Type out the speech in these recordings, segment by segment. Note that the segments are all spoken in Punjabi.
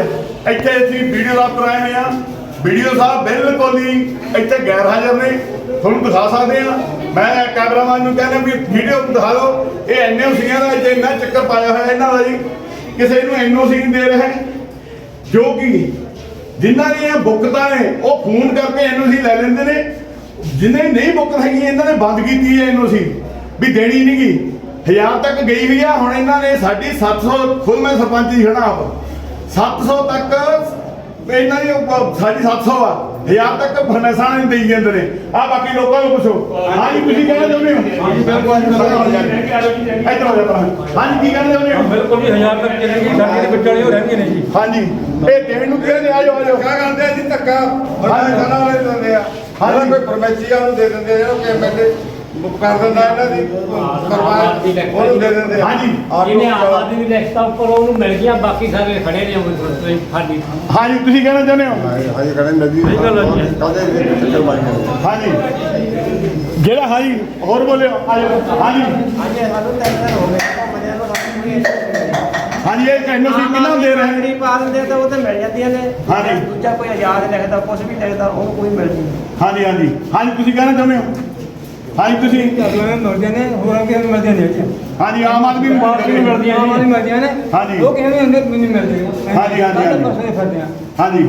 ਅੱਜ ਇੱਥੇ ਅਸੀਂ ਵੀਡੀਓ ਦਾ ਆਏ ਹੋਏ ਆ ਵੀਡੀਓ ਸਾਹਿਬ ਬਿਲਕੁਲ ਹੀ ਇੱਥੇ ਗੈਰ ਹਾਜ਼ਰ ਨੇ। ਤੁਹਾਨੂੰ ਦਿਖਾ ਸਕਦੇ ਆ ਮੈਂ ਕੈਮਰਾਮੈਨ ਨੂੰ ਕਹਿੰਦਾ ਵੀ ਵੀਡੀਓ ਦਿਖਾ ਦਿਓ। ਇਹ ਐਨਓਸੀਆਂ ਦਾ ਇੱਥੇ ਇੰਨਾ ਚੱਕਰ ਪਾਇਆ ਹੋਇਆ ਇਹਨਾਂ ਦਾ ਜੀ। ਕਿਸੇ ਨੂੰ ਐਨਓਸੀ ਨਹੀਂ ਦੇ ਰਹੇ। ਜੋ ਕਿ ਜਿਨ੍ਹਾਂ ਦੀਆਂ ਬੁੱਕਤਾਂ ਨੇ, ਉਹ ਫੋਨ ਕਰਕੇ ਐਨਓਸੀ ਲੈ ਲੈਂਦੇ ਨੇ। ਜਿਨ੍ਹਾਂ ਦੀ ਨਹੀਂ ਬੁੱਕ ਹੈਗੀ ਇਹਨਾਂ ਨੇ ਬੰਦ ਕੀਤੀ ਹੈ ਐਨਓਸੀ ਵੀ ਦੇਣੀ ਨਹੀਂ ਗੀ ਹਜ਼ਾਰ ਤੱਕ ਗਈ ਹੋਈ ਆ, ਹੁਣ ਇਹਨਾਂ ਨੇ ਸਾਡੀ 700 ਖੁਦ ਮੈਂ ਸਰਪੰਚ ਦੀ ਖੜਾ ਆਪ। 700 ਤੱਕ ਇਹਨਾਂ ਦੀ ਸਾਡੀ 700 ਆ। ਹਜ਼ਾਰ ਤੱਕ ਫਰਨੈਸਾਂ ਨੇ ਦੇਈ ਜਾਂਦੇ ਨੇ। ਆ ਬਾਕੀ ਲੋਕਾਂ ਨੂੰ ਪੁੱਛੋ। ਹਾਂਜੀ ਤੁਸੀਂ ਕਹਿਣਾ ਚਾਹੁੰਦੇ ਹੋ? ਹਾਂਜੀ ਬਿਲਕੁਲ ਇੱਧਰ ਹੋ ਜਾ ਭਰਾ। ਹਾਂਜੀ ਕੀ ਕਹਿਣਾ ਚਾਹੁੰਦੇ ਹੋ? ਬਿਲਕੁਲ ਜੀ ਹਜ਼ਾਰ ਤੱਕ ਚਲੇਗੀ ਸਾਡੇ ਦੇ ਵਿਚਾਲੇ ਉਹ ਰਹਿੰਦੀਆਂ ਨੇ ਜੀ। ਹਾਂਜੀ ਇਹ ਦੇਣ ਨੂੰ ਕਹਿੰਦੇ ਆ ਜਾਓ ਆ ਜਾਓ। ਕਿਆ ਕਰਦੇ ਆ ਜੀ ਧੱਕਾ। ਖਾਣਾ ਵਾਲੇ ਦਿੰਦੇ ਆ। ਹਾਂਜੀ। ਜਿਹੜਾ ਕੋਈ ਪਰਮੇਚੀਆ ਨੂੰ ਦੇ ਦਿੰਦੇ ਆ ਕਿ ਐਮਐਲਏ ਬੁੱਕ ਕਰ ਦਿੰਦਾ ਇਹਨਾਂ ਦੀ ਕਰਵਾਇਆ ਉਹਨੂੰ ਦੇ ਦਿੰਦੇ ਆ। ਹਾਂਜੀ। ਜਿਹਨੇ ਆਮ ਆਦਮੀ ਦੀ ਲਿਖਤਾ ਉੱਪਰ ਉਹਨੂੰ ਮਿਲ ਗਿਆ ਬਾਕੀ ਸਾਰੇ ਖੜੇ ਨੇ ਉਹ ਖਾਲੀ ਹਾਂਜੀ ਤੁਸੀਂ ਕਹਿਣਾ ਚਾਹੁੰਦੇ ਹੋ? ਹਾਂਜੀ ਖੜੇ ਨਦੀ ਸਹੀ ਗੱਲ ਹੈ ਜੀ। ਕਦੇ ਵੀ ਚੱਕਰ ਮਾਰੀ ਹਾਂਜੀ। ਜਿਹੜਾ ਹਾਂਜੀ ਹੋਰ ਬੋਲਿਓ। ਆ ਜਾਓ ਹਾਂਜੀ ਹਾਂਜੀ ਸਾਨੂੰ ਤਿੰਨ ਦਿਨ ਹੋ ਗਏ ਕੰਪਨੀਆਂ ਨੂੰ ਸਾਨੂੰ ਕੋਈ ਹਾਂਜੀ ਇਹ ਐਨਓਸੀ ਕਿੰਨਾ ਦੇ ਰਹੇ ਨੇ? ਨੇ ਪਾ ਦਿੰਦੇ ਆ ਤਾਂ ਉਹ ਤੇ ਮਿਲ ਜਾਂਦੀਆਂ ਨੇ। ਹਾਂਜੀ। ਦੂਜਾ ਕੋਈ ਆਜ਼ਾਦ ਲਿਖਦਾ ਕੁਝ ਵੀ ਲਿਖਦਾ ਉਹਨੂੰ ਕੋਈ ਮਿਲਦੀ ਨਹੀਂ ਹਾਂਜੀ ਹਾਂਜੀ। ਹਾਂਜੀ ਤੁਸੀਂ ਕਹਿਣਾ ਚਾਹੁੰਦੇ ਹੋ? ਹਾਂਜੀ ਤੁਸੀਂ? ਅਗਲੇ ਮਿਲਦੀਆਂ ਨੇ ਹੋਰਾਂ ਵੀ ਮਿਲਦੀਆਂ ਨੇ ਜੀ ਹਾਂਜੀ ਆਮ ਆਦਮੀ ਨੂੰ ਪਾਰਟੀ ਨੂੰ ਮਿਲਦੀਆਂ ਆਮ ਆਦਮੀ ਮਿਲਦੀਆਂ ਨੇ ਹਾਂਜੀ। ਉਹ ਕਹਿੰਦੇ ਹੁੰਦੇ ਮੈਨੂੰ ਮਿਲਦੇ ਹਾਂਜੀ, ਹਾਂਜੀ, ਹਾਂਜੀ। ਪਾਸੇ ਫਿਰਦੇ ਆ ਹਾਂਜੀ।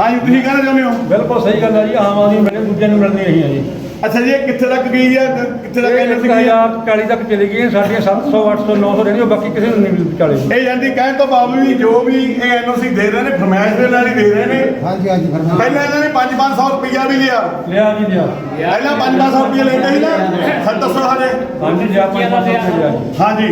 ਹਾਂਜੀ ਤੁਸੀਂ ਕਹਿਣਾ ਚਾਹੁੰਦੇ ਹੋ? ਬਿਲਕੁਲ ਸਹੀ ਗੱਲ ਹੈ ਜੀ ਆਮ ਆਦਮੀ ਮਿਲਦੇ ਦੂਜਿਆਂ ਨੂੰ ਮਿਲਦੀਆਂ ਰਹੀਆਂ ਜੀ। ਅੱਛਾ ਜੀ ਇਹ ਕਿੱਥੇ ਤੱਕ ਗਈ ਆ? ਕਿੱਥੇ ਤੱਕ ਇਹ ਐਨਓਸੀ ਗਈ ਆ? 1040 ਤੱਕ ਚਲੀ ਗਈ ਸਾਡੀਆਂ 700 800 900 ਰਹਿੰਦੀਆਂ ਬਾਕੀ ਕਿਸੇ ਨੂੰ ਨਹੀਂ ਵਿਚਾਲੇ ਜੀ ਇਹ ਜਾਂਦੀ ਕਹਿਣ ਤੋਂ ਬਾਵਜੂਦ ਵੀ ਜੋ ਵੀ ਇਹ ਐਨਓਸੀ ਦੇ ਰਹੇ ਨੇ ਫਰਮਾਇਸ਼ ਦੇ ਨਾਲ ਹੀ ਦੇ ਰਹੇ ਨੇ। ਹਾਂਜੀ ਹਾਂਜੀ ਪਹਿਲਾਂ ਇਹਨਾਂ ਨੇ 5-500 ਰੁਪਈਆ ਵੀ ਲਿਆ। ਲਿਆ ਜੀ ਲਿਆ। ਪਹਿਲਾਂ 5-500 ਰੁਪਈਆ ਲੈਂਦੇ ਸੀ ਨਾ ਸੱਤ ਦੱਸੋ ਹਜੇ। ਹਾਂਜੀ ਲਿਆ 500 ਲਿਆ ਜੀ ਹਾਂਜੀ।